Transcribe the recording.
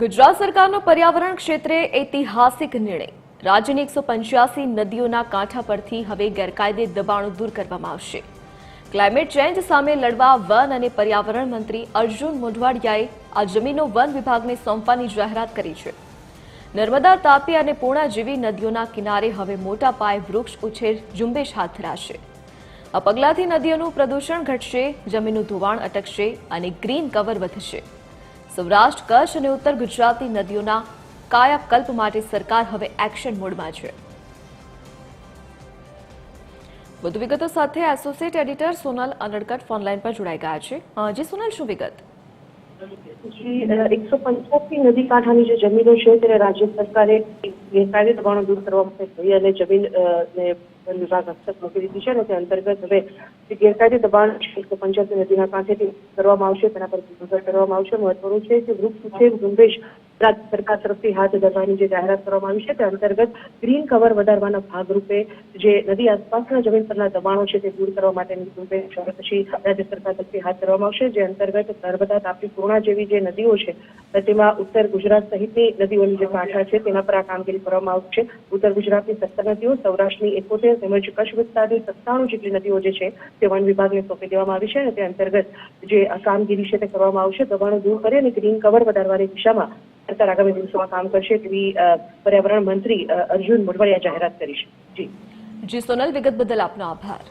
ગુજરાત સરકારનો પર્યાવરણ ક્ષેત્રે ઐતિહાસિક નિર્ણય. રાજ્યની એકસો પંચ્યાસી નદીઓના કાંઠા પરથી હવે ગેરકાયદે દબાણો દૂર કરવામાં આવશે. ક્લાઇમેટ ચેન્જ સામે લડવા વન અને પર્યાવરણ મંત્રી અર્જુન મોઢવાડિયાએ આ જમીનો વન વિભાગને સોંપવાની જાહેરાત કરી છે. નર્મદા, તાપી અને પૂર્ણા જેવી નદીઓના કિનારે હવે મોટા પાયે વૃક્ષ ઉછેર ઝુંબેશ હાથ ધરાશે. આ પગલાંથી નદીઓનું પ્રદૂષણ ઘટશે, જમીનનું ધોવાણ અટકશે અને ગ્રીન કવર વધશે. સૌરાષ્ટ્ર, કચ્છ અને ઉત્તર ગુજરાતની નદીઓના કાયાકલ્પ માટે સરકાર હવે એક્શન મોડમાં છે. વધુ વિગતો સાથે associate editor Sonal Anadkat phone line પર જોડાઈ ગયા છે. જી સોનલ, શું વિગત? નદી કાંઠાની જે જમીનો છે તેને રાજ્ય સરકારે ગેરકાયદે દબાણો દૂર કરવા માટે થઈ અને જમીન ને વન વિભાગ હસ્તક મૂકી દીધી છે અને તે અંતર્ગત હવે જે ગેરકાયદે દબાણ છે, એકસો પંચોતેર નદીના કાંઠેથી કરવામાં આવશે, તેના પર નજર કરવામાં આવશે. મહત્વનું છે કે વૃક્ષ ઉછેર ઝુંબેશ રાજ્ય સરકાર તરફથી હાથ ધરવાની જે જાહેરાત કરવામાં આવી છે તે અંતર્ગત ગ્રીન કવર વધારવાના ભાગરૂપે જે નદી આસપાસના જમીન પરના દબાણો છે તે દૂર કરવા માટેની રૂપે પછી રાજ્ય સરકાર તરફથી હાથ ધરવામાં આવશે. જે અંતર્ગત નર્મદા, તાપી, પૂર્ણા જેવી જે નદીઓ છે, તેમાં ઉત્તર ગુજરાત સહિતની નદીઓની જે કાંઠા છે તેના પર આ કામગીરી કરવામાં આવશે. ઉત્તર ગુજરાતની સત્તર નદીઓ, સૌરાષ્ટ્રની એકોતેર તેમજ કચ્છ વિસ્તારની સત્તાણું જેટલી નદીઓ જે છે તે વન વિભાગને સોંપી દેવામાં આવી છે અને તે અંતર્ગત જે કામગીરી છે તે કરવામાં આવશે. દબાણો દૂર કરી અને ગ્રીન કવર વધારવાની દિશામાં સરકાર આગામી દિવસોમાં કામ કરશે તેવી પર્યાવરણ મંત્રી અર્જુન મોઢવાડિયા જાહેરાત કરી છે. જી. જી, સોનલ, વિગત બદલ આપનો આભાર.